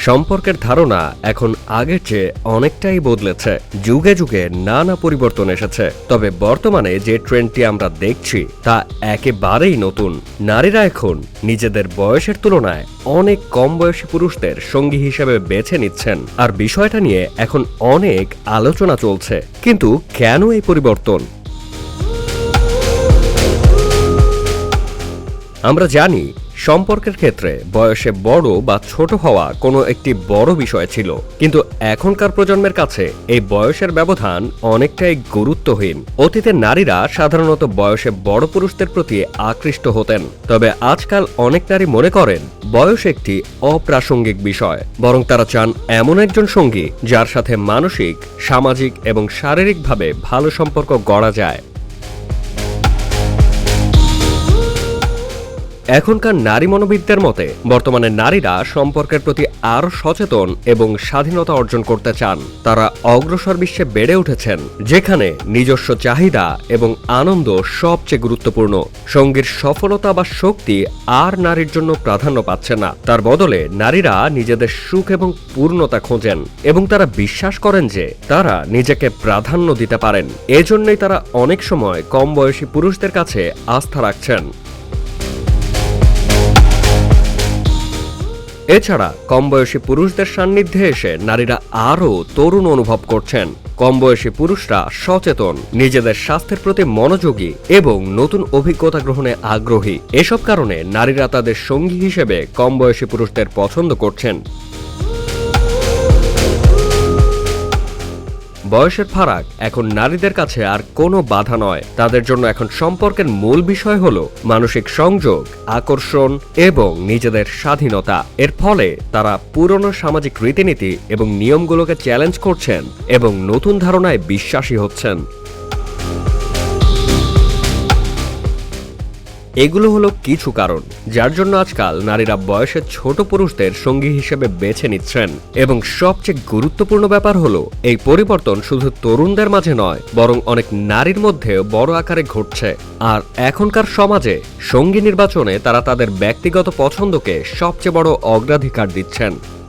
সম্পর্কের ধারণা এখন আগের চেয়ে অনেকটাই বদলেছে। যুগে যুগে নানা পরিবর্তন এসেছে। তবে বর্তমানে যে ট্রেন্ডটি আমরা দেখছি, তা একেবারেই নতুন। নারীরা এখন নিজেদের বয়সের তুলনায় অনেক কম বয়সী পুরুষদের সঙ্গী হিসেবে বেছে নিচ্ছেন। আর বিষয়টা নিয়ে এখন অনেক আলোচনা চলছে। কিন্তু কেন এই পরিবর্তন? আমরা জানি সম্পর্কের ক্ষেত্রে বয়সে বড় বা ছোট হওয়া কোনো একটি বড় বিষয় ছিল। কিন্তু এখনকার প্রজন্মের কাছে এই বয়সের ব্যবধান অনেকটাই গুরুত্বহীন। অতীতে নারীরা সাধারণত বয়সে বড় পুরুষদের প্রতি আকৃষ্ট হতেন। তবে আজকাল অনেক নারী মনে করেন, বয়স একটি অপ্রাসঙ্গিক বিষয়। বরং তারা চান এমন একজন সঙ্গী যার সাথে মানসিক, সামাজিক এবং শারীরিকভাবে ভালো সম্পর্ক গড়া যায়। এখনকার নারী মনোবিদদের মতে, বর্তমানে নারীরা সম্পর্কের প্রতি আরও সচেতন এবং স্বাধীনতা অর্জন করতে চান। তারা অগ্রসর বিশ্বে বেড়ে উঠেছেন, যেখানে নিজস্ব চাহিদা এবং আনন্দ সবচেয়ে গুরুত্বপূর্ণ। সঙ্গীর সফলতা বা শক্তি আর নারীর জন্য প্রাধান্য পাচ্ছে না। তার বদলে নারীরা নিজেদের সুখ এবং পূর্ণতা খোঁজেন এবং তারা বিশ্বাস করেন যে তারা নিজেকে প্রাধান্য দিতে পারেন। এজন্যই তারা অনেক সময় কম বয়সী পুরুষদের কাছে আস্থা রাখছেন। এছাড়া কম বয়সী পুরুষদের সান্নিধ্যে এসে নারীরা আরও তরুণ অনুভব করছেন। কম বয়সী পুরুষরা সচেতন, নিজেদের স্বাস্থ্যের প্রতি মনোযোগী এবং নতুন অভিজ্ঞতা গ্রহণে আগ্রহী। এসব কারণে নারীরা তাদের সঙ্গী হিসেবে কম বয়সী পুরুষদের পছন্দ করছেন। বয়সের ফারাক, এখন নারীদের কাছে আর কোনো বাধা নয়। তাদের জন্য এখন সম্পর্কের মূল বিষয় হল মানসিক সংযোগ, আকর্ষণ এবং নিজেদের স্বাধীনতা। এর ফলে তারা পুরনো সামাজিক রীতিনীতি এবং নিয়মগুলোকে চ্যালেঞ্জ করছেন এবং নতুন ধারণায় বিশ্বাসী হচ্ছেন। এগুলো হলো কিছু কারণ, যার জন্য আজকাল নারীরা বয়সের ছোট পুরুষদের সঙ্গী হিসেবে বেছে নিচ্ছেন। এবং সবচেয়ে গুরুত্বপূর্ণ ব্যাপার হলো, এই পরিবর্তন শুধু তরুণদের মাঝে নয়, বরং অনেক নারীর মধ্যেও বড় আকারে ঘটছে। আর এখনকার সমাজে সঙ্গী নির্বাচনে তারা তাদের ব্যক্তিগত পছন্দকে সবচেয়ে বড় অগ্রাধিকার দিচ্ছেন।